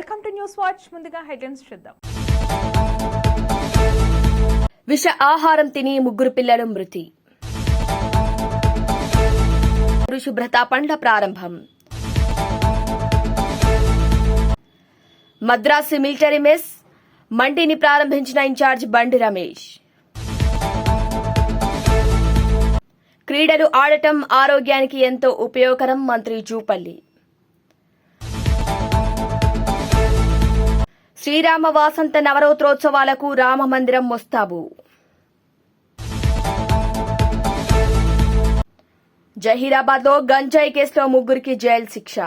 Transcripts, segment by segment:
Welcome to news watch. ముందుగా headlines చూద్దాం. విష ఆహారం తిని ముగ్గురు పిల్లలు మృతి. శుభ్రత పండ్ల ప్రారంభం. మద్రాసు మిలిటరీ మెస్ మండిని ప్రారంభించిన ఇన్ఛార్జ్ బండి రమేష్. క్రీడలు ఆడటం ఆరోగ్యానికి ఎంతో ఉపయోగకరం మంత్రి జూపల్లి. శ్రీరామ వాసంత నవరోత్రోత్సవాలకు రామ మందిరం ముస్తాబు. జహీరాబాద్లో గంజాయి కేసులో ముగ్గురికి జైలు శిక్ష.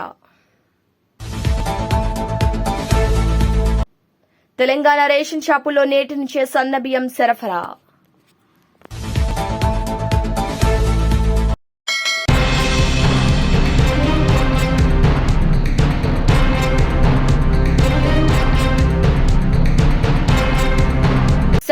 తెలంగాణ రేషన్ షాపుల్లో నేటి నుంచే సన్న బియ్యం సరఫరా.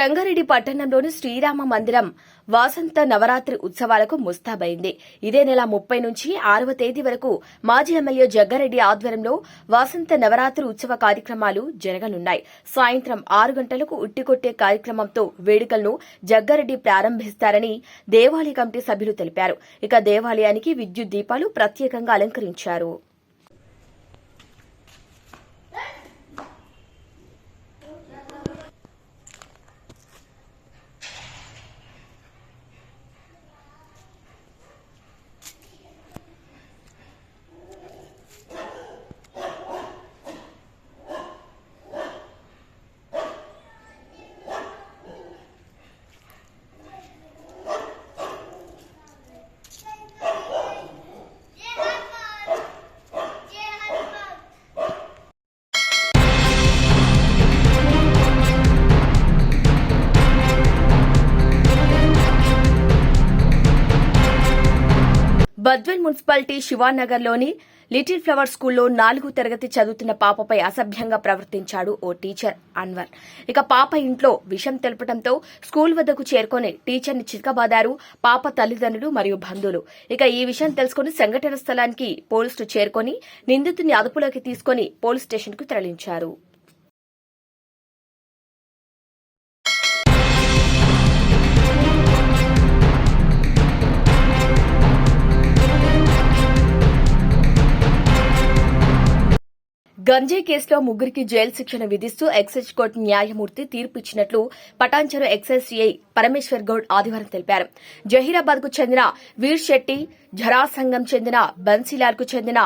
సంగారెడ్డి పట్టణంలోని శ్రీరామ మందిరం వాసంత నవరాత్రి ఉత్సవాలకు ముస్తాబైంది. ఇదే నెల ముప్పై నుంచి ఆరవ తేదీ వరకు మాజీ ఎమ్మెల్యే జగ్గారెడ్డి ఆధ్వర్యంలో వాసంత నవరాత్రి ఉత్సవ కార్యక్రమాలు జరగనున్నాయి. సాయంత్రం ఆరు గంటలకు ఉట్టికొట్టే కార్యక్రమంతో వేడుకలను జగ్గారెడ్డి ప్రారంభిస్తారని దేవాలయ కమిటీ సభ్యులు తెలిపారు. ఇక దేవాలయానికి విద్యుత్ దీపాలు ప్రత్యేకంగా అలంకరించారు. మున్సిపాలిటీ శివానగర్లోని లిటిల్ ఫ్లవర్ స్కూల్లో నాలుగు తరగతి చదువుతున్న పాపపై అసభ్యంగా ప్రవర్తించాడు ఓ టీచర్ అన్వర్. ఇక పాప ఇంట్లో విషం తెలపడంతో స్కూల్ వద్దకు చేరుకొని టీచర్ని చితకబాదారు పాప తల్లిదండ్రులు మరియు బంధువులు. ఇక ఈ విషయం తెలుసుకుని సంఘటన స్థలానికి పోలీసులు చేరుకొని నిందితుని అదుపులోకి తీసుకుని పోలీస్ స్టేషన్కు తరలించారు. గంజాయి కేసులో ముగ్గురికి జైలు శిక్షణ విధిస్తూ ఎక్సైజ్ కోర్టు న్యాయమూర్తి తీర్పు ఇచ్చినట్లు పటాన్చెరు ఎక్సైజ్ సిఐ పరమేశ్వర్ గౌడ్ ఆదివారం తెలిపారు. జహీరాబాద్కు చెందిన వీర్ శెట్టి జరాసంగం చెందిన బన్సీలాల్కు చెందిన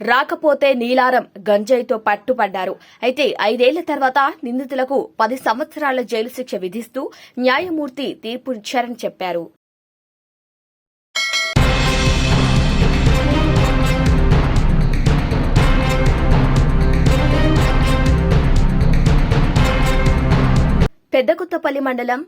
రాకపోతే నీలారం గంజాయితో పట్టుపడ్డారు. అయితే ఐదేళ్ళ తర్వాత నిందితులకు పది సంవత్సరాల జైలు శిక్ష విధిస్తూ న్యాయమూర్తి తీర్పునిచ్చారని చెప్పారు. పెద్దకొత్తపల్లి మండలం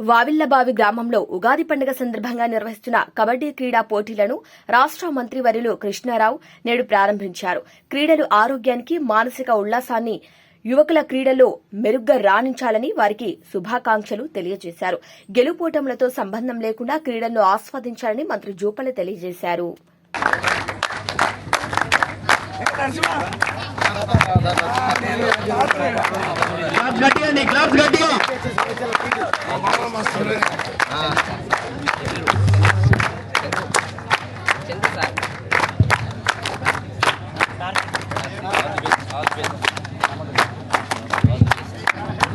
వావిల్లబావి గ్రామంలో ఉగాది పండుగ సందర్భంగా నిర్వహిస్తున్న కబడ్డీ క్రీడా పోటీలను రాష్ట మంత్రివర్యులు కృష్ణారావు నేడు ప్రారంభించారు. క్రీడలు ఆరోగ్యానికి మానసిక ఉల్లాసాన్ని యువకుల క్రీడల్లో మెరుగ్గా రాణించాలని వారికి శుభాకాంక్షలు తెలియజేశారు. గెలుపోటములతో సంబంధం లేకుండా క్రీడలను ఆస్వాదించాలని మంత్రి జూపల్లి తెలియజేశారు.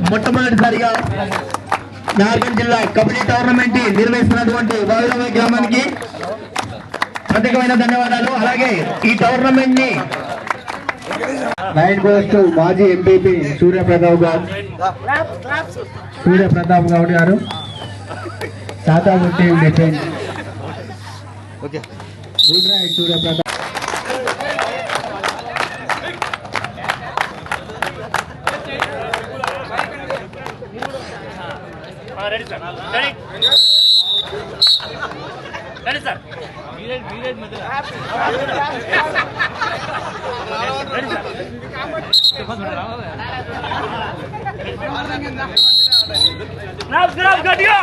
మొట్టమొదటిసారిగా నాగర్ జిల్లా కబడ్డీ టోర్నమెంట్ నిర్వహిస్తున్నటువంటి వైరవ గ్రామానికి ప్రత్యేకమైన ధన్యవాదాలు. అలాగే ఈ టోర్నమెంట్ని పోస్ట్ మాజీ ఎంపీపీ సూర్యప్రతాప్ గారు. సూర్యప్రతాప్ గౌడ్ గారు. Defence good right Suryapratap guys Madura. Ready, sir. Grab, grab, Gadia.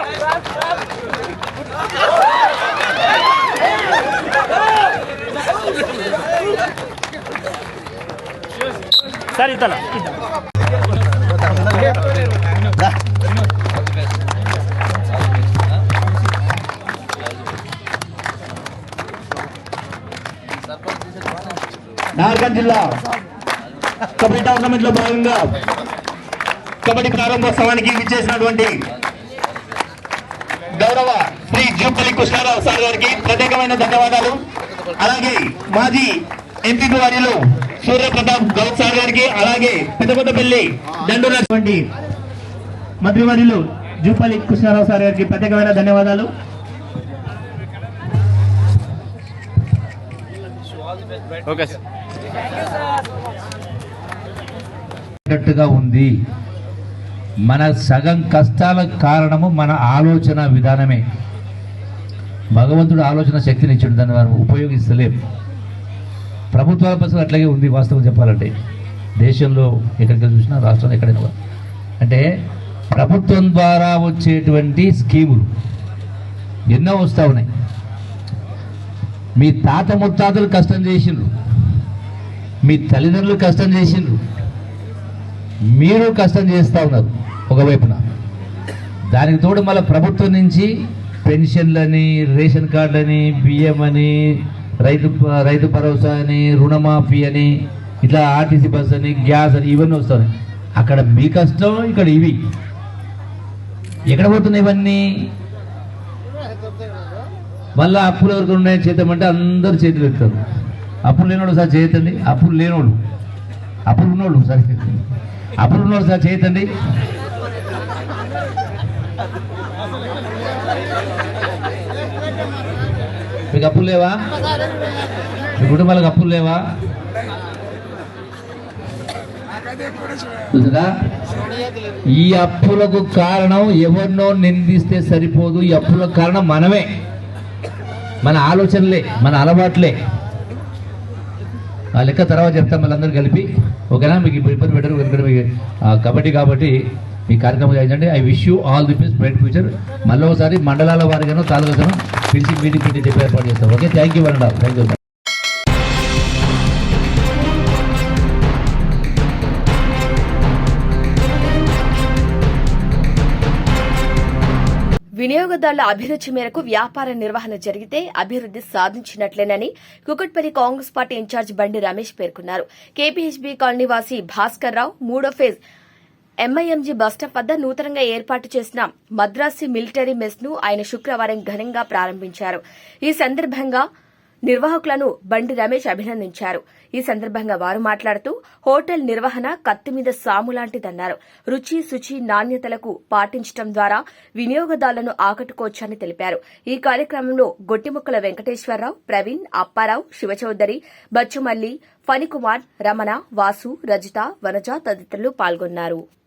Sir इतना నార్గన్ జిల్లా. కబడ్డీ టోర్నమెంట్లో భాగంగా కబడ్డీ ప్రారంభోత్సవానికి విచ్చేసినటువంటి గౌరవ శ్రీ జూపల్లి కృష్ణారావు సార్ గారికి ప్రత్యేకమైన ధన్యవాదాలు. అలాగే మాజీ ఎంపీ వారిలో సూర్య ప్రతాప్ గౌడ్ సార్ గారికి అలాగే పెద్దకొత్తపల్లి దండునటువంటి వారిలో జూపల్లి కృష్ణారావు సార్ గారికి ప్రత్యేకమైన ధన్యవాదాలు. ఓకే సార్ ఉన్నట్టుగా ఉంది. మన సగం కష్టాలకు కారణము మన ఆలోచన విధానమే. భగవంతుడు ఆలోచన శక్తిని ఇచ్చాడు దాన్ని మనం ఉపయోగిస్తలేం. ప్రభుత్వాల పరిస్థితి అట్లాగే ఉంది వాస్తవం చెప్పాలంటే. దేశంలో ఎక్కడికి చూసినా రాష్ట్రంలో ఎక్కడైనా అంటే ప్రభుత్వం ద్వారా వచ్చేటువంటి స్కీములు ఎన్నో వస్తూ ఉన్నాయి. మీ తాత ముత్తాతలు కష్టం చేసిండ్రు. మీ తల్లిదండ్రులు కష్టం చేసిండ్రు. మీరు కష్టం చేస్తూ ఉన్నారు ఒకవైపున. దానికి తోడు మళ్ళీ ప్రభుత్వం నుంచి పెన్షన్లని రేషన్ కార్డులని బియ్యం అని రైతు రైతు భరోసా అని రుణమాఫీ అని ఇట్లా ఆర్టీసీ బస్ అని గ్యాస్ అని ఇవన్నీ వస్తాయి. అక్కడ మీ కష్టం ఇక్కడ ఇవి. ఎక్కడ పోతున్నాయి ఇవన్నీ? మళ్ళీ అప్పులు ఎవరికి ఉన్నాయి చేద్దామంటే అందరు చేతులు ఎత్తారు అప్పులు లేనోడు సార్ చేయతండి. అప్పులు లేనోడు. అప్పులు ఉన్నోళ్ళు సార్. అప్పులు ఉన్నోడు సార్ చేయతండి. మీకు అప్పులు లేవా? మీ కుటుంబాలకు అప్పులు లేవా? చూసారా? ఈ అప్పులకు కారణం ఎవరినో నిందిస్తే సరిపోదు. ఈ అప్పులకు కారణం మనమే. మన ఆలోచనలే మన అలవాట్లే. ఆ లెక్క తర్వాత చెప్తాం మళ్ళీ కలిపి. ఓకేనా? మీకు ఇప్పుడు ఇబ్బంది పెట్టరు ఎందుకంటే మీకు కబడ్డీ కాబట్టి మీ కార్యక్రమం ఏంటంటే I wish you all the best bright future. మళ్ళీ ఒకసారి మండలాల వారిగానో తాలూకాను పిలిచి మీటింగ్ పెట్టి చెప్పి ఏర్పాటు చేస్తాం. Okay? Thank you one thank you. వినియోగదారుల అభిరుచి మేరకు వ్యాపార నిర్వహణ జరిగితే అభివృద్ది సాధించినట్లేనని కుకట్పల్లి కాంగ్రెస్ పార్టీ ఇన్ఛార్జ్ బండి రమేష్ పేర్కొన్నారు. కేపీహెచ్బీ కాలనీవాసి భాస్కర్ రావు మూడో ఫేజ్ ఎంఐఎంజీ బస్టాప్ వద్ద నూతనంగా ఏర్పాటు చేసిన మద్రాసి మిలిటరీ మెస్ను ఆయన శుక్రవారం ఘనంగా ప్రారంభించారు. ఈ సందర్భంగా నిర్వాహకులను బండి రమేష్ అభినందించారు. ఈ సందర్భంగా వారు మాట్లాడుతూ హోటల్ నిర్వహణ కత్తి మీద సాము లాంటిదన్నారు. రుచి శుచి నాణ్యతలకు పాటించడం ద్వారా వినియోగదారులను ఆకట్టుకోవచ్చని తెలిపారు. ఈ కార్యక్రమంలో గొట్టిముక్కల వెంకటేశ్వరరావు ప్రవీణ్ అప్పారావు శివచౌదరి బచ్చుమల్లి ఫణికుమార్ రమణ వాసు రజిత వనజ తదితరులు పాల్గొన్నారు.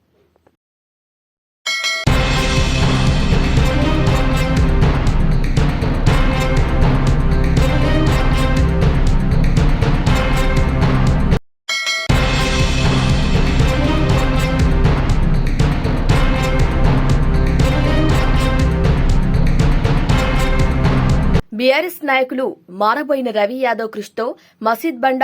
బీఆర్ఎస్ నాయకులు మారబోయిన రవి యాదవ్ కృషితో మసీద్ బండ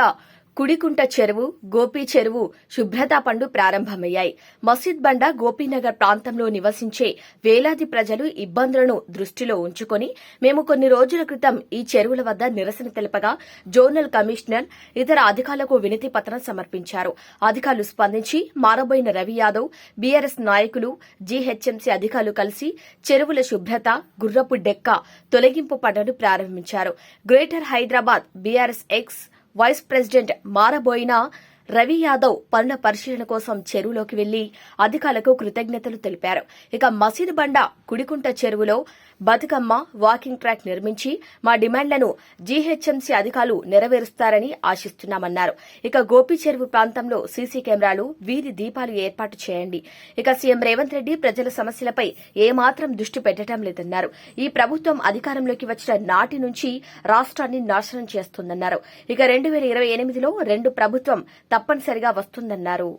కుడికుంట చెరువు గోపి చెరువు శుభ్రతా పండు ప్రారంభమయ్యాయి. మసీద్ బండ గోపీనగర్ ప్రాంతంలో నివసించే వేలాది ప్రజలు ఇబ్బందులను దృష్టిలో ఉంచుకొని మేము కొన్ని రోజుల క్రితం ఈ చెరువుల వద్ద నిరసన తెలపగా జోనల్ కమిషనర్ ఇతర అధికారులకు వినతి పత్రం సమర్పించారు. అధికారులు స్పందించి మారబోయిన రవి యాదవ్ బీఆర్ఎస్ నాయకులు జీహెచ్ఎంసీ అధికారులు కలిసి చెరువుల శుభ్రత గుర్రపు డెక్క తొలగింపు పనులు ప్రారంభించారు. Greater Hyderabad BRS ex vice president Maraboina Ravi Yadav పనుల పరిశీలన కోసం చెరువులోకి వెళ్ళి అధికారులకు కృతజ్ఞతలు తెలిపారు. ఇక మసీదు బండ కుడికుంట చెరువులో బతుకమ్మ వాకింగ్ ట్రాక్ నిర్మించి మా డిమాండ్లను జీహెచ్ఎంసీ అధికారులు నెరవేరుస్తారని ఆశిస్తున్నామన్నారు. ఇక గోపి చెరువు ప్రాంతంలో సీసీ కెమెరాలు వీధి దీపాలు ఏర్పాటు చేయండి. ఇక సీఎం రేవంత్ రెడ్డి ప్రజల సమస్యలపై ఏమాత్రం దృష్టి పెట్టడం లేదన్నారు. ఈ ప్రభుత్వం అధికారంలోకి వచ్చిన నాటి నుంచి రాష్ట్రాన్ని నాశనం చేస్తుందన్నారు. ఇక రెండు వేల ఇరవై ఎనిమిదిలో రెండు ప్రభుత్వం తప్పనిసరిగా వస్తుందన్నారు.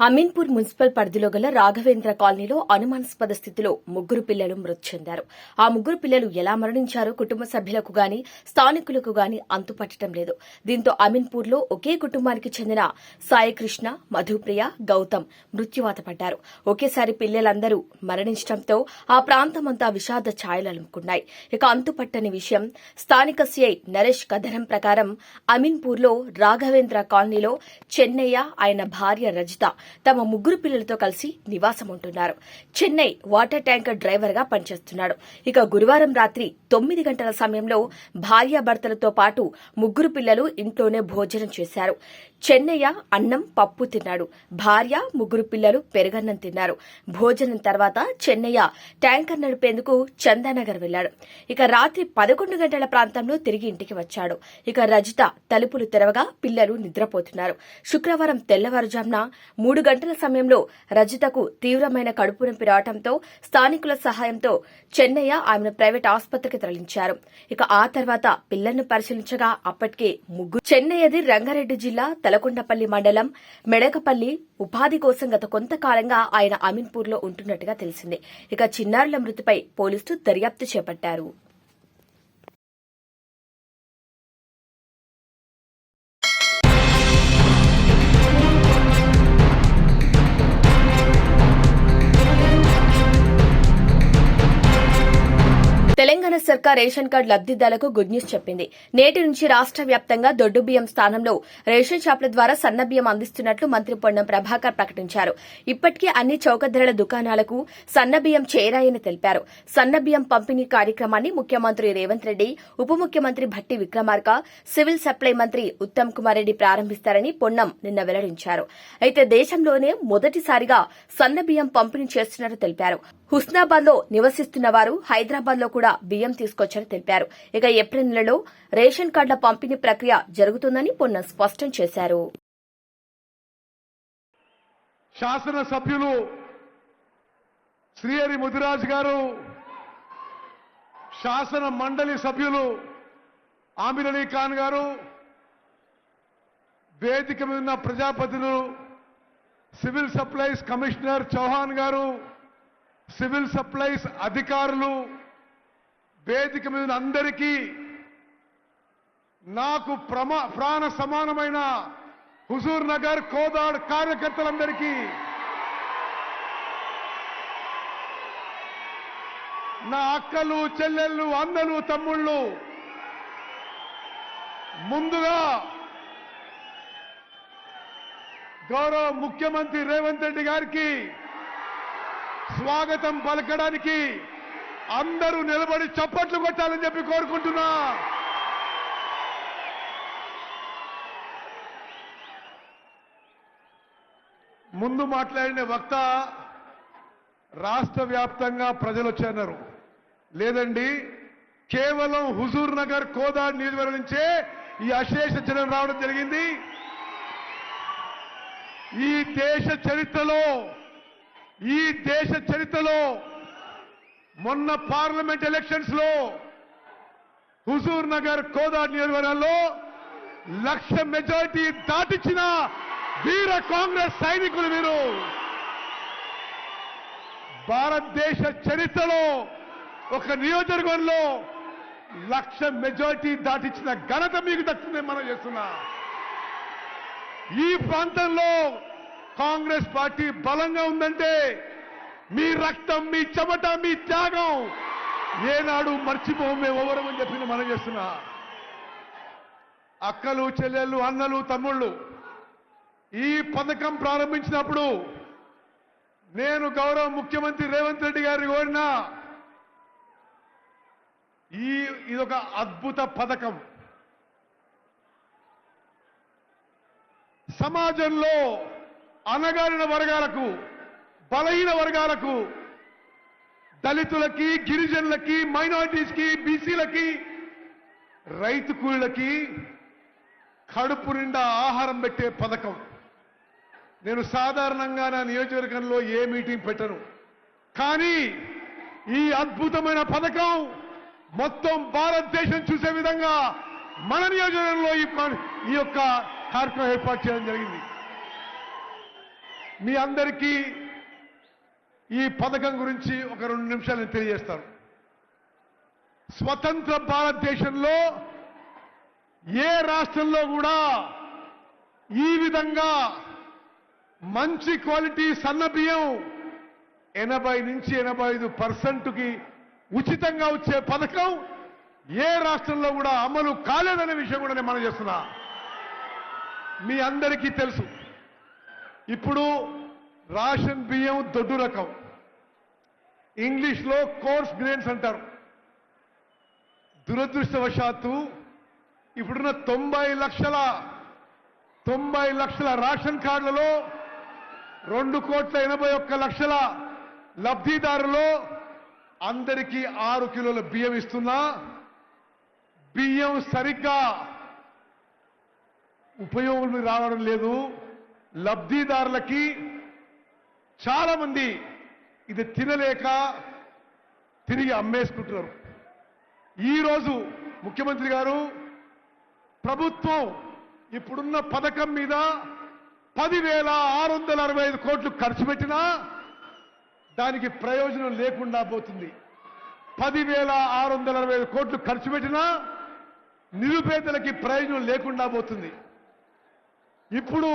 అమీన్పూర్ మున్సిపల్ పరిధిలో గల రాఘవేంద్ర కాలనీలో అనుమానాస్పద స్థితిలో ముగ్గురు పిల్లలు మృతి చెందారు. ఆ ముగ్గురు పిల్లలు ఎలా మరణించారో కుటుంబ సభ్యులకు గాని స్థానికులకు గాని అంతుపట్టడం లేదు. దీంతో అమీన్పూర్లో ఒకే కుటుంబానికి చెందిన సాయికృష్ణ మధుప్రియ గౌతమ్ మృత్యువాత పడ్డారు. ఒకేసారి పిల్లలందరూ మరణించడంతో ఆ ప్రాంతమంతా విషాద ఛాయలలుముకున్నాయి. ఇక అంతుపట్టని విషయం స్థానిక సీఐ నరేష్ కథనం ప్రకారం అమీన్పూర్లో రాఘవేంద్ర కాలనీలో చెన్నయ్య ఆయన భార్య రజిత తమ ముగ్గురు పిల్లలతో కలిసి నివాసం ఉంటున్నారు చెన్నై వాటర్ ట్యాంకర్ డ్రైవర్గా పనిచేస్తున్నాడు. ఇక గురువారం రాత్రి తొమ్మిది గంటల సమయంలో భార్యాభర్తలతో పాటు ముగ్గురు పిల్లలు ఇంట్లోనే భోజనం చేశారు. చెన్నయ్య అన్నం పప్పు తిన్నాడు. భార్య ముగ్గురు పిల్లలు పెరగన్నం తిన్నారు. భోజనం తర్వాత చెన్నయ్య ట్యాంకర్ నడిపేందుకు చందానగర్ వెళ్ళాడు ఇక రాత్రి పదకొండు గంటల ప్రాంతంలో తిరిగి ఇంటికి వచ్చాడు. ఇక రజిత తలుపులు తెరవగా పిల్లలు నిద్రపోతున్నారు. శుక్రవారం తెల్లవారుజామున మూడు గంటల సమయంలో రజితకు తీవ్రమైన కడుపు నొప్పి రావడంతో స్థానికుల సహాయంతో చెన్నయ్య ఆమెను ప్రైవేట్ ఆసుపత్రికి తరలించారు. ఇక ఆ తర్వాత పిల్లలను పరిశీలించగా అప్పటికే ముగ్గురు చెన్నయ్యది రంగారెడ్డి జిల్లా తలకొండపల్లి మండలం మెడకపల్లి ఉపాధి కోసం గత కొంతకాలంగా ఆయన అమీన్పూర్లో ఉంటున్నట్టుగా తెలిసింది. ఇక చిన్నారుల మృతిపై పోలీసులు దర్యాప్తు చేపట్టారు. కాంగ్రెస్ సర్కార్ రేషన్ కార్డు లబ్దిదారులకు గుడ్ న్యూస్ చెప్పింది. నేటి నుంచి రాష్ట్ర వ్యాప్తంగా దొడ్డు బియ్యం స్థానంలో రేషన్ షాపుల ద్వారా సన్న బియ్యం అందిస్తున్నట్లు మంత్రి పొన్నం ప్రభాకర్ ప్రకటించారు. ఇప్పటికే అన్ని చౌక ధరల దుకాణాలకు సన్న బియ్యం చేరాయని తెలిపారు. సన్న బియ్యం పంపిణీ కార్యక్రమాన్ని ముఖ్యమంత్రి రేవంత్ రెడ్డి ఉప ముఖ్యమంత్రి భట్టి విక్రమార్క సివిల్ సప్లై మంత్రి ఉత్తమ్ కుమార్ రెడ్డి ప్రారంభిస్తారని పొన్నం నిన్న వెల్లడించారు. అయితే దేశంలోనే మొదటిసారిగా సన్న బియ్యం పంపిణీ చేస్తున్నట్లు తెలిపారు. హుస్నాబాద్లో నివసిస్తున్న వారు హైదరాబాద్లో కూడా బియ్యం తీసుకొచ్చని తెలిపారు. ఇక ఏప్రిల్ నెలలో రేషన్ కార్డుల పంపిణీ ప్రక్రియ జరుగుతుందని పొన్న స్పష్టం చేశారు. శాసనసభ్యులు శ్రీహరి ముదిరాజ్ గారు శాసన మండలి సభ్యులు ఆమిర్ అలీ ఖాన్ గారు వేదిక మీద ఉన్న ప్రజాప్రతినిధులు సివిల్ సప్లైస్ కమిషనర్ చౌహాన్ గారు సివిల్ సప్లైస్ అధికారులు వేదిక మీద అందరికీ నాకు ప్రమా ప్రాణ సమానమైన హుజూర్ నగర్ కోదాడ్ కార్యకర్తలందరికీ నా అక్కలు చెల్లెళ్ళు అన్నలు తమ్ముళ్ళు ముందుగా గౌరవ ముఖ్యమంత్రి రేవంత్ రెడ్డి గారికి స్వాగతం పలకడానికి అందరూ నిలబడి చప్పట్లు కొట్టాలని చెప్పి కోరుకుంటున్నా. ముందు మాట్లాడిన వక్త రాష్ట్ర వ్యాప్తంగా ప్రజలు వచ్చన్నారు లేదండి కేవలం హుజూర్ నగర్ కోదాడ్ నియోజకవర్గం నుంచే ఈ అశేష జనం రావడం జరిగింది. ఈ దేశ చరిత్రలో ఈ దేశ చరిత్రలో మొన్న పార్లమెంట్ ఎలక్షన్స్లో హుజూర్ నగర్ కోదాడ్ నియోజకవర్గంలో లక్ష మెజారిటీ దాటించిన వీర కాంగ్రెస్ సైనికులు మీరు. భారతదేశ చరిత్రలో ఒక నియోజకవర్గంలో లక్ష మెజారిటీ దాటించిన ఘనత మీకు దక్కిందని మనం చేస్తున్నా. ఈ ప్రాంతంలో కాంగ్రెస్ పార్టీ బలంగా ఉందంటే మీ రక్తం మీ చెమట మీ త్యాగం ఏనాడు మర్చిపోం మేము ఎవరమని చెప్పింది మనం చేస్తున్నా. అక్కలు చెల్లెళ్ళు అన్నలు తమ్ముళ్ళు ఈ పథకం ప్రారంభించినప్పుడు నేను గౌరవ ముఖ్యమంత్రి రేవంత్ రెడ్డి గారిని కోరినా ఈ ఇదొక అద్భుత పథకం. సమాజంలో అనగారిన వర్గాలకు బలహీన వర్గాలకు దళితులకి గిరిజనులకి మైనారిటీస్కి బీసీలకి రైతు కూలీలకి కడుపు నిండా ఆహారం పెట్టే పథకం. నేను సాధారణంగా నా నియోజకవర్గంలో ఏ మీటింగ్ పెట్టను. కానీ ఈ అద్భుతమైన పథకం మొత్తం భారతదేశం చూసే విధంగా మన నియోజకవర్గంలో ఈ ఈ యొక్క కార్యక్రమం ఏర్పాటు చేయడం జరిగింది. మీ అందరికీ ఈ పథకం గురించి ఒక రెండు నిమిషాలు నేను తెలియజేస్తాను. స్వతంత్ర భారతదేశంలో ఏ రాష్ట్రంలో కూడా ఈ విధంగా మంచి క్వాలిటీ సన్నబియ్యం ఎనభై నుంచి ఎనభై ఐదు పర్సెంట్కి ఉచితంగా వచ్చే పథకం ఏ రాష్ట్రంలో కూడా అమలు కాలేదనే విషయం కూడా నేను మనం చేస్తున్నా. మీ అందరికీ తెలుసు. ఇప్పుడు రాషన్ బియ్యం దొడ్డు రకం. ఇంగ్లీష్లో కోర్స్ గ్రెయిన్స్ అంటారు. దురదృష్టవశాత్తు ఇప్పుడున్న తొంభై లక్షల తొంభై లక్షల రేషన్ కార్డులలో రెండు కోట్ల ఎనభై ఒక్క లక్షల లబ్ధిదారులో అందరికీ ఆరు కిలోల బియ్యం ఇస్తున్నా. బియ్యం సరిగ్గా ఉపయోగం రావడం లేదు. లబ్ధిదారులకి చాలా మంది ఇది తినలేక తిరిగి అమ్మేసుకుంటున్నారు. ఈరోజు ముఖ్యమంత్రి గారు ప్రభుత్వం ఇప్పుడున్న పథకం మీద పదివేల ఆరు వందల అరవై ఐదు కోట్లు ఖర్చు పెట్టినా దానికి ప్రయోజనం లేకుండా పోతుంది. పదివేల ఆరు వందల అరవై ఐదు కోట్లు ఖర్చు పెట్టినా నిరుపేదలకి ప్రయోజనం లేకుండా పోతుంది. ఇప్పుడు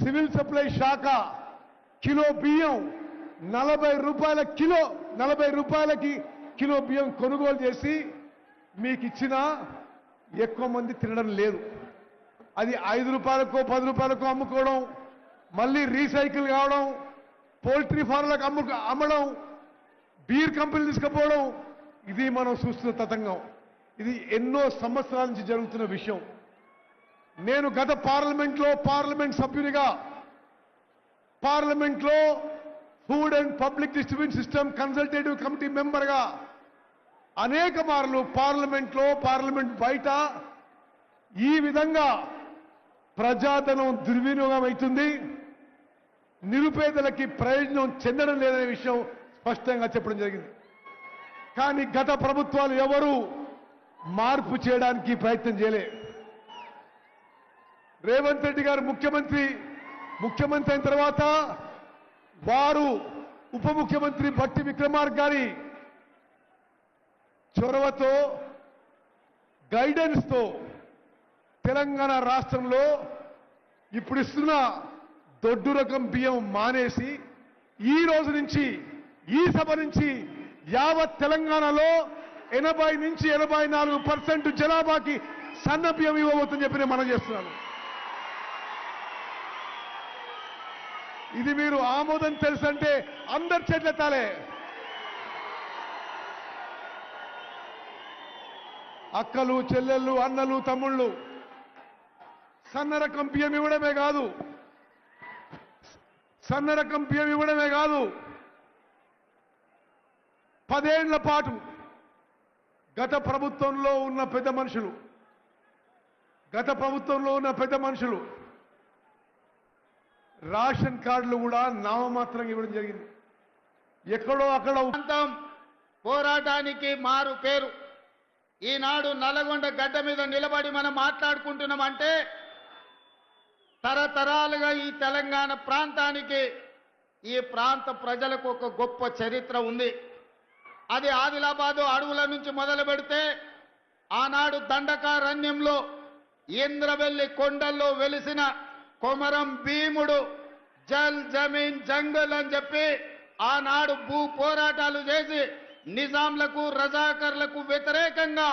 సివిల్ సప్లై శాఖ కిలో బియ్యం నలభై రూపాయల కిలో నలభై రూపాయలకి కిలో బియ్యం కొనుగోలు చేసి మీకు ఇచ్చినా ఎక్కువ మంది తినడం లేదు. అది ఐదు రూపాయలకో పది రూపాయలకో అమ్ముకోవడం మళ్ళీ రీసైకిల్ కావడం పోల్ట్రీ ఫార్మ్లకు అమ్ము అమ్మడం బీర్ కంపెనీలు తీసుకుపోవడం ఇది మనం చూస్తున్న తతంగం. ఇది ఎన్నో సంవత్సరాల నుంచి జరుగుతున్న విషయం. నేను గత పార్లమెంట్లో పార్లమెంట్ సభ్యునిగా పార్లమెంట్లో food and public distribution system consultative committee మెంబర్గా అనేక మార్లు పార్లమెంట్లో పార్లమెంట్ బయట ఈ విధంగా ప్రజాధనం దుర్వినియోగం అవుతుంది. నిరుపేదలకి ప్రయోజనం చెందడం లేదనే విషయం స్పష్టంగా చెప్పడం జరిగింది. కానీ గత ప్రభుత్వాలు ఎవరు మార్పు చేయడానికి ప్రయత్నం చేయలేదు రేవంత్ రెడ్డి గారు ముఖ్యమంత్రి ముఖ్యమంత్రి అయిన తర్వాత వారు ఉప ముఖ్యమంత్రి భట్టి విక్రమార్క గారి చొరవతో గైడెన్స్తో తెలంగాణ రాష్ట్రంలో ఇప్పుడు ఇస్తున్న దొడ్డు రకం బియ్యం మానేసి ఈ రోజు నుంచి ఈ సభ నుంచి యావత్ తెలంగాణలో ఎనభై నుంచి ఎనభై నాలుగు పర్సెంట్ జనాభాకి సన్న బియ్యం ఇవ్వబోతుందని చెప్పి నేను మనం చేస్తున్నాను. ఇది మీరు ఆమోదం తెలుసంటే అందరి చేతులెత్తాలే. అక్కలు చెల్లెళ్ళు అన్నలు తమ్ముళ్ళు సన్న రకం బియ్యం ఇవ్వడమే కాదు. సన్న రకం బియ్యం ఇవ్వడమే కాదు. పదేళ్ళ పాటు గత ప్రభుత్వంలో ఉన్న పెద్ద మనుషులు గత ప్రభుత్వంలో ఉన్న పెద్ద మనుషులు రేషన్ కార్డులు కూడా నామమాత్రంగా ఇవ్వడం జరిగింది. ఎక్కడో అక్కడ పోరాటానికి మారు పేరు. ఈనాడు నల్లగొండ గడ్డ మీద నిలబడి మనం మాట్లాడుకుంటున్నామంటే తరతరాలుగా ఈ తెలంగాణ ప్రాంతానికి ఈ ప్రాంత ప్రజలకు ఒక గొప్ప చరిత్ర ఉంది. అది ఆదిలాబాదు అడవుల నుంచి మొదలు పెడితే ఆనాడు దండకారణ్యంలో ఇంద్రవెల్లి కొండల్లో వెలిసిన కొమరం భీముడు జల్ జమీన్ జంగల్ అని చెప్పి ఆనాడు భూ పోరాటాలు చేసి నిజాంలకు రజాకర్లకు వ్యతిరేకంగా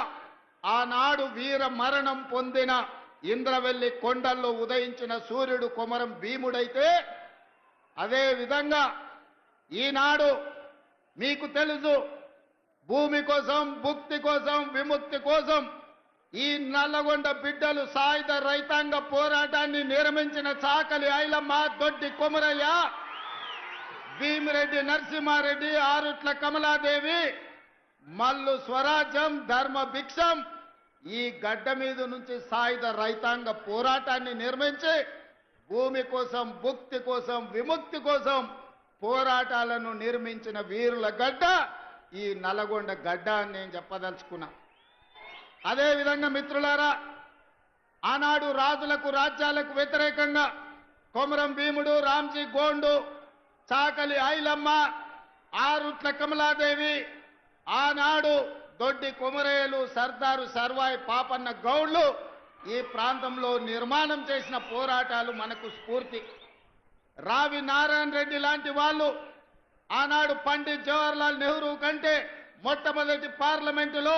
ఆనాడు వీర మరణం పొందిన ఇంద్రవెల్లి కొండల్లో ఉదయించిన సూర్యుడు కొమరం భీముడైతే అదే విధంగా ఈనాడు మీకు తెలుసు భూమి కోసం భుక్తి కోసం విముక్తి కోసం ఈ నల్లగొండ బిడ్డలు సాయుధ రైతాంగ పోరాటాన్ని నిర్మించిన చాకలి ఐలమ్మ దొడ్డి కొమరయ్య భీమిరెడ్డి నరసింహారెడ్డి ఆరుట్ల కమలాదేవి మల్లు స్వరాజ్యం ధర్మ భిక్షం ఈ గడ్డ మీద నుంచి సాయుధ రైతాంగ పోరాటాన్ని నిర్మించి భూమి కోసం భుక్తి కోసం విముక్తి కోసం పోరాటాలను నిర్మించిన వీరుల గడ్డ ఈ నల్లగొండ గడ్డ అని నేను చెప్పదలుచుకున్నా. అదేవిధంగా మిత్రులారా ఆనాడు రాజులకు రాజ్యాలకు వ్యతిరేకంగా కొమరం భీముడు రామ్జీ గోండు చాకలి ఐలమ్మ ఆరుట్ల కమలాదేవి ఆనాడు దొడ్డి కొమరేలు సర్దారు సర్వాయి పాపన్న గౌడ్లు ఈ ప్రాంతంలో నిర్మాణం చేసిన పోరాటాలు మనకు స్ఫూర్తి. రావి నారాయణ రెడ్డి లాంటి వాళ్ళు ఆనాడు పండిత్ జవహర్లాల్ నెహ్రూ కంటే మొట్టమొదటి పార్లమెంటులో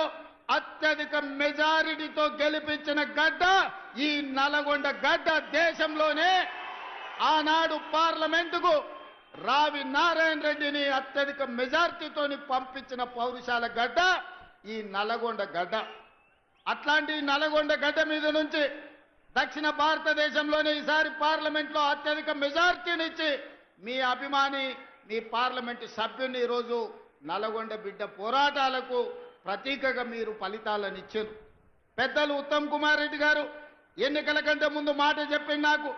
అత్యధిక మెజారిటీతో గెలిపించిన గడ్డ ఈ నల్గొండ గడ్డ దేశంలోనే ఆనాడు పార్లమెంటుకు రావి నారాయణ రెడ్డిని అత్యధిక మెజార్టీతోని పంపించిన పౌరుషాల గడ్డ ఈ నల్గొండ గడ్డ. అట్లాంటి నల్గొండ గడ్డ మీద నుంచి దక్షిణ భారతదేశంలోనే ఈసారి పార్లమెంట్లో అత్యధిక మెజార్టీనిచ్చి మీ అభిమాని మీ పార్లమెంటు సభ్యుని ఈరోజు నల్గొండ బిడ్డ పోరాటాలకు ప్రతీకగా మీరు ఫలితాలను ఇచ్చారు. పెద్దలు ఉత్తమ్ కుమార్ రెడ్డి గారు ఎన్నికల కంటే ముందు మాట చెప్పింది నాకు.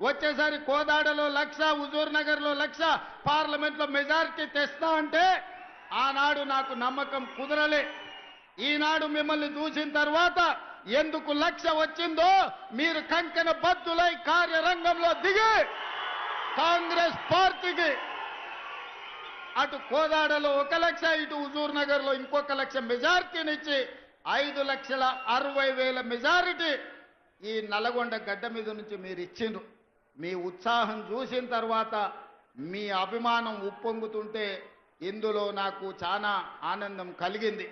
వచ్చేసారి కోదాడలో లక్ష హుజూర్ నగర్లో లక్ష పార్లమెంట్లో మెజారిటీ తెస్తా అంటే ఆనాడు నాకు నమ్మకం కుదరలే. ఈనాడు మిమ్మల్ని చూసిన తర్వాత ఎందుకు లక్ష వచ్చిందో మీరు కంకణ బద్దులై కార్యరంగంలో దిగి కాంగ్రెస్ పార్టీకి అటు కోదాడలో ఒక లక్ష ఇటు హుజూర్ నగర్లో ఇంకొక లక్ష మెజారిటీనిచ్చి ఐదు లక్షల అరవై వేల మెజారిటీ ఈ నల్గొండ గడ్డ మీద నుంచి మీరు ఇచ్చిండ్రు. మీ ఉత్సాహం చూసిన తర్వాత మీ అభిమానం ఉప్పొంగుతుంటే ఇందులో నాకు చాలా ఆనందం కలిగింది.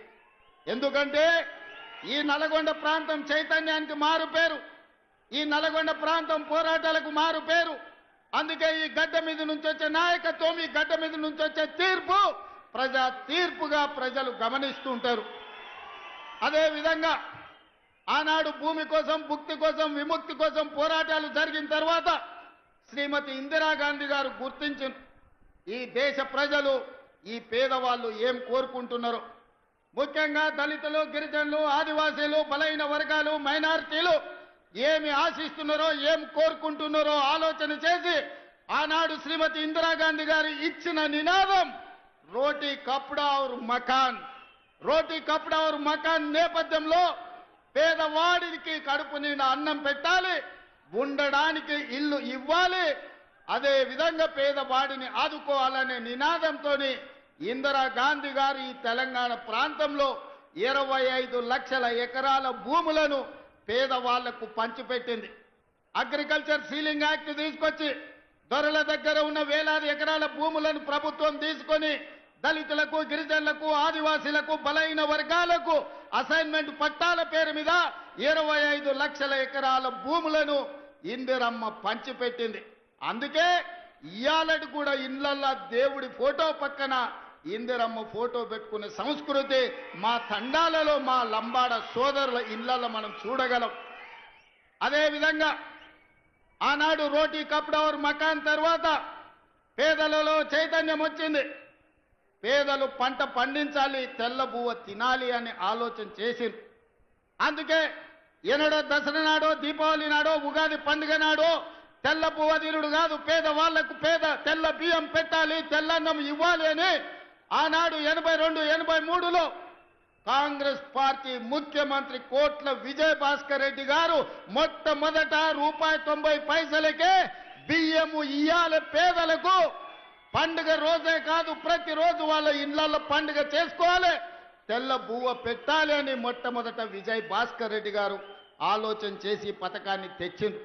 ఎందుకంటే ఈ నల్గొండ ప్రాంతం చైతన్యానికి మారు పేరు ఈ నల్గొండ ప్రాంతం పోరాటాలకు మారు పేరు అందుకే ఈ గడ్డ మీద నుంచి వచ్చే నాయకత్వం ఈ గడ్డ మీద నుంచి వచ్చే తీర్పు ప్రజా తీర్పుగా ప్రజలు గమనిస్తుంటారు అదేవిధంగా ఆనాడు భూమి కోసం భుక్తి కోసం విముక్తి కోసం పోరాటాలు జరిగిన తర్వాత శ్రీమతి ఇందిరాగాంధీ గారు గుర్తించిన ఈ దేశ ప్రజలు ఈ పేదవాళ్ళు ఏం కోరుకుంటున్నారు. ముఖ్యంగా దళితులు గిరిజనులు ఆదివాసీలు బలైన వర్గాలు మైనారిటీలు ఏమి ఆశిస్తున్నారో ఏం కోరుకుంటున్నారో ఆలోచన చేసి ఆనాడు శ్రీమతి ఇందిరాగాంధీ గారు ఇచ్చిన నినాదం రోటీ కప్డా ఔర్ మకాన్. రోటీ కప్డా ఔర్ మకాన్ నేపథ్యంలో పేదవాడికి కడుపు నిండా అన్నం పెట్టాలి ఉండడానికి ఇల్లు ఇవ్వాలి అదే విధంగా పేదవాడిని ఆదుకోవాలనే నినాదంతోని ఇందిరా గాంధీ గారు ఈ తెలంగాణ ప్రాంతంలో ఇరవై ఐదు లక్షల ఎకరాల భూములను పేదవాళ్ళకు పంచిపెట్టింది అగ్రికల్చర్ సీలింగ్ యాక్ట్ తీసుకొచ్చి దొరల దగ్గర ఉన్న వేలాది ఎకరాల భూములను ప్రభుత్వం తీసుకొని దళితులకు గిరిజనులకు ఆదివాసీలకు బలైన వర్గాలకు అసైన్మెంట్ పట్టాల పేరు మీద ఇరవై ఐదు లక్షల ఎకరాల భూములను ఇందిరమ్మ పంచిపెట్టింది అందుకే ఇయాలటి కూడా ఇళ్ళల్లో దేవుడి ఫోటో పక్కన ఇందిరమ్మ ఫోటో పెట్టుకునే సంస్కృతి మా తండాలలో మా లంబాడ సోదరుల ఇళ్ళలో మనం చూడగలం. అదేవిధంగా ఆనాడు రోటీ కప్డవర్ మకాన్ తర్వాత పేదలలో చైతన్యం వచ్చింది. పేదలు పంట పండించాలి తెల్ల బువ్వ తినాలి అని ఆలోచన చేసింది అందుకే ఎనడో దసరా నాడో దీపావళి నాడో ఉగాది పండుగ నాడో తెల్ల పువ్వ తినుడు కాదు పేదవాళ్ళకు పేద తెల్ల బియ్యం పెట్టాలి తెల్లన్నం ఇవ్వాలి అని ఆనాడు ఎనభై రెండు ఎనభై మూడులో కాంగ్రెస్ పార్టీ ముఖ్యమంత్రి కోట్ల విజయ భాస్కర్ రెడ్డి గారు మొట్టమొదట రూపాయి తొంభై పైసలకే బియ్యము ఇయ్యాలి పేదలకు. పండుగ రోజే కాదు ప్రతిరోజు వాళ్ళ ఇళ్ళలో పండుగ చేసుకోవాలి. తెల్ల బువ్వ పెట్టాలి అని మొట్టమొదట విజయ్ భాస్కర్ రెడ్డి గారు ఆలోచన చేసి పథకాన్ని తెచ్చింది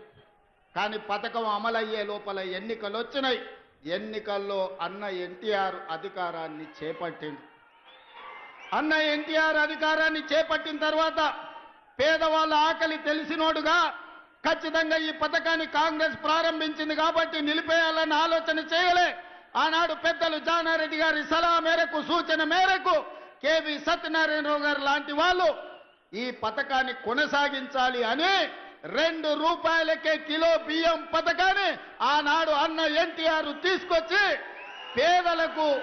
కానీ పథకం అమలయ్యే లోపల ఎన్నికలు వచ్చినాయి ఎన్నికల్లో అన్న ఎన్టీఆర్ అధికారాన్ని చేపట్టిండు. అన్న ఎన్టీఆర్ అధికారాన్ని చేపట్టిన తర్వాత పేదవాళ్ళ ఆకలి తెలిసినోడుగా ఖచ్చితంగా ఈ పథకాన్ని కాంగ్రెస్ ప్రారంభించింది కాబట్టి నిలిపేయాలని ఆలోచన చేయలే. ఆనాడు పెద్దలు జానారెడ్డి గారి సలహా మేరకు సూచన మేరకు కేవి సత్యనారాయణరావు గారు లాంటి వాళ్ళు ఈ పథకాన్ని కొనసాగించాలి అని రెండు రూపాయలకే కిలో బియ్యం పథకాన్ని ఆనాడు అన్న ఎన్టీఆర్ తీసుకొచ్చి పేదలకు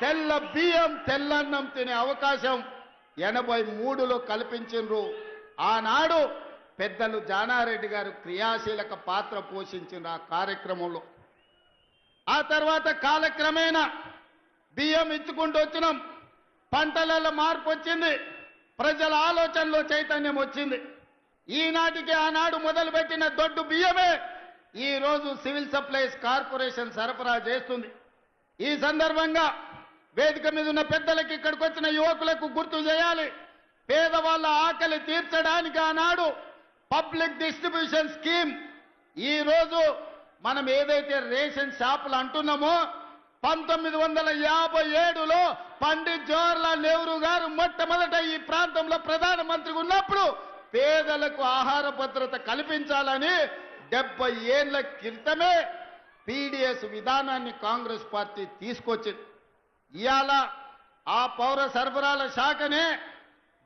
తెల్ల బియ్యం తెల్లన్నం తినే అవకాశం ఎనభై మూడులో కల్పించిండ్రు. ఆనాడు పెద్దలు జానారెడ్డి గారు క్రియాశీలక పాత్ర పోషించిన ఆ కార్యక్రమంలో. ఆ తర్వాత కాలక్రమేణా బియ్యం ఇచ్చుకుంటూ వచ్చినాం. పంటలలో మార్పు వచ్చింది. ప్రజల ఆలోచనలో చైతన్యం వచ్చింది. ఈనాటికి ఆనాడు మొదలుపెట్టిన దొడ్డు బియ్యమే ఈరోజు సివిల్ సప్లైస్ కార్పొరేషన్ సరఫరా చేస్తుంది. ఈ సందర్భంగా వేదిక మీద ఉన్న పెద్దలకు ఇక్కడికి వచ్చిన యువకులకు గుర్తు చేయాలి. పేదవాళ్ళ ఆకలి తీర్చడానికి ఆనాడు పబ్లిక్ డిస్ట్రిబ్యూషన్ స్కీమ్ ఈరోజు మనం ఏదైతే రేషన్ షాపులు అంటున్నామో పంతొమ్మిది వందల యాభై ఏడులో పండిత్ జవహర్లాల్ నెహ్రూ గారు మొట్టమొదట ఈ ప్రాంతంలో ప్రధానమంత్రి ఉన్నప్పుడు పేదలకు ఆహార భద్రత కల్పించాలని డెబ్బై ఏళ్ళ క్రితమే పీడిఎస్ విధానాన్ని కాంగ్రెస్ పార్టీ తీసుకొచ్చింది. ఇవాళ ఆ పౌర సరఫరాల శాఖనే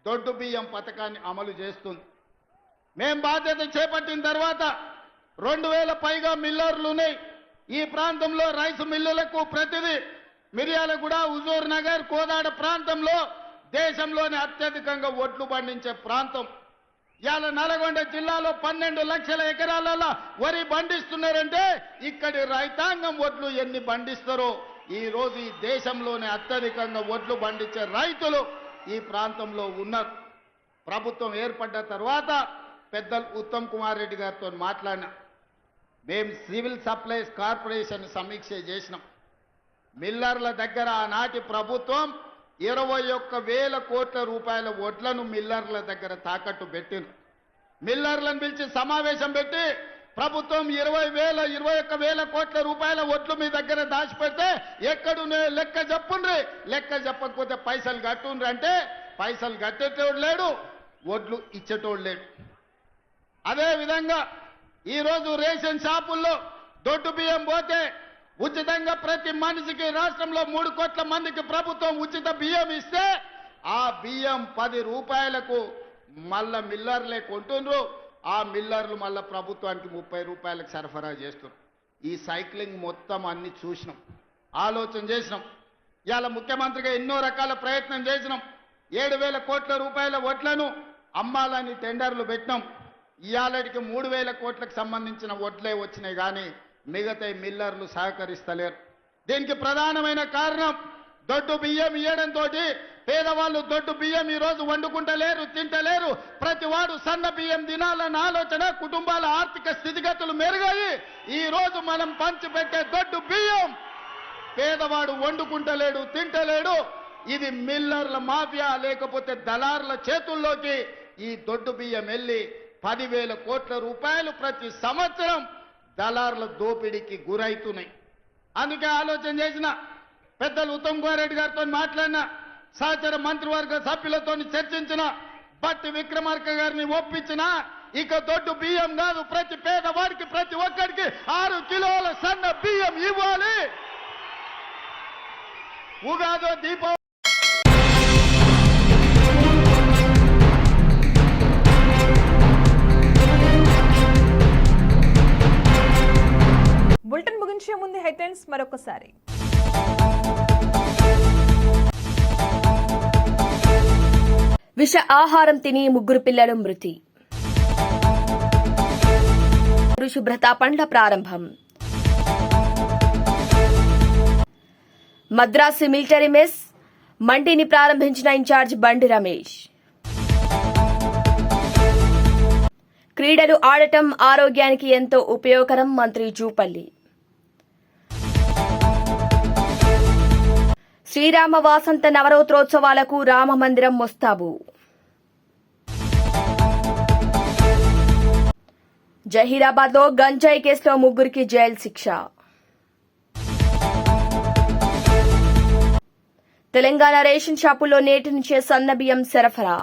దొడ్డు బియ్యం పథకాన్ని అమలు చేస్తుంది. మేం బాధ్యత చేపట్టిన తర్వాత రెండు వేల పైగా మిల్లర్లు ఉన్నాయి. ఈ ప్రాంతంలో రైస్ మిల్లులకు ప్రతిదీ మిర్యాలగూడ హుజూర్ నగర్ కోదాడ ప్రాంతంలో దేశంలోనే అత్యధికంగా ఒడ్లు పండించే ప్రాంతం. ఇవాళ నల్గొండ జిల్లాలో పన్నెండు లక్షల ఎకరాలలో వరి పండిస్తున్నారంటే ఇక్కడి రైతాంగం ఒడ్లు ఎన్ని పండిస్తారో? ఈ రోజు ఈ దేశంలోనే అత్యధికంగా ఒడ్లు పండించే రైతులు ఈ ప్రాంతంలో ఉన్నారు. ప్రభుత్వం ఏర్పడ్డ తర్వాత పెద్దలు ఉత్తమ్ కుమార్ రెడ్డి గారితో మాట్లాడినా. మేము సివిల్ సప్లైస్ కార్పొరేషన్ సమీక్ష చేసినాం. మిల్లర్ల దగ్గర ఆనాటి ప్రభుత్వం ఇరవై ఒక్క వేల కోట్ల రూపాయల వడ్లను మిల్లర్ల దగ్గర తాకట్టు పెట్టిన మిల్లర్లను పిలిచి సమావేశం పెట్టి ప్రభుత్వం ఇరవై వేల ఇరవై ఒక్క వేల కోట్ల రూపాయల ఒట్లు మీ దగ్గర దాచిపెడితే ఎక్కడునే లెక్క చెప్పుండ్రి. లెక్క చెప్పకపోతే పైసలు కట్టుండ్రి అంటే పైసలు కట్టేటోడు లేడు ఒడ్లు ఇచ్చేటోడు లేడు. అదేవిధంగా ఈరోజు రేషన్ షాపుల్లో దొడ్డు బియ్యం పోతే ఉచితంగా ప్రతి మనిషికి రాష్ట్రంలో మూడు కోట్ల మందికి ప్రభుత్వం ఉచిత బియ్యం ఇస్తే ఆ బియ్యం పది రూపాయలకు మళ్ళా మిల్లర్లే కొంటుండ్రు. ఆ మిల్లర్లు మళ్ళా ప్రభుత్వానికి ముప్పై రూపాయలకు సరఫరా చేస్తున్నారు ఈ సైక్లింగ్ మొత్తం అన్ని చూసినాం. ఆలోచన చేసినాం. ఇవాళ ముఖ్యమంత్రిగా ఎన్నో రకాల ప్రయత్నం చేసినాం. ఏడు వేల కోట్ల రూపాయల ఓట్లను అమ్మాలని టెండర్లు పెట్టినాం. ఇవాళకి మూడు వేల కోట్లకు సంబంధించిన వడ్లే వచ్చినాయి కానీ మిగతా మిల్లర్లు సహకరిస్తలేరు. దీనికి ప్రధానమైన కారణం దొడ్డు బియ్యం ఇవ్వడంతో పేదవాళ్ళు దొడ్డు బియ్యం ఈరోజు వండుకుంటలేరు తింటలేరు. ప్రతి వాడు సన్న బియ్యం తినాలన్న ఆలోచన కుటుంబాల ఆర్థిక స్థితిగతులు మెరుగాయి ఈరోజు మనం పంచిపెట్టే దొడ్డు బియ్యం. పేదవాడు వండుకుంటలేడు తింటలేడు. ఇది మిల్లర్ల మాఫియా లేకపోతే దళారుల చేతుల్లోకి ఈ దొడ్డు బియ్యం వెళ్ళి పదివేల కోట్ల రూపాయలు ప్రతి సంవత్సరం దళారుల దోపిడీకి గురైతున్నాయి అందుకే ఆలోచన చేసిన పెద్దలు ఉత్తమ్ కుమార్ గారితో మాట్లాడిన సహచర మంత్రివర్గ సభ్యులతో చర్చించిన బట్టి విక్రమార్క గారిని ఒప్పించిన ఇక దొడ్డు బియ్యం కాదు ప్రతి పేదవాడికి ప్రతి ఒక్కడికి ఆరు కిలోల సన్న బియ్యం ఇవ్వాలి. ఉగాదో దీపావళి బులెటిన్ ముగించే ముందు హెడ్లైన్స్ మరొకసారి. విష ఆహారం తిని ముగ్గురు పిల్లలు మృతి. శుభ్రత పండ్ల ప్రారంభం. మద్రాసు మిలిటరీ మెస్ మండిని ప్రారంభించిన ఇన్ఛార్జ్ బండి రమేష్. క్రీడలు ఆడటం ఆరోగ్యానికి ఎంతో ఉపయోగకరం మంత్రి జూపల్లి. శ్రీరామ వాసంత నవరాత్రోత్సవాలకు రామ మందిరం ముస్తాబు. జహీరాబాద్లో గంజాయి కేసులో ముగ్గురికి జైలు శిక్ష. తెలంగాణ రేషన్ షాపుల్లో నేటి నుంచే సన్న బియ్యం సరఫరా.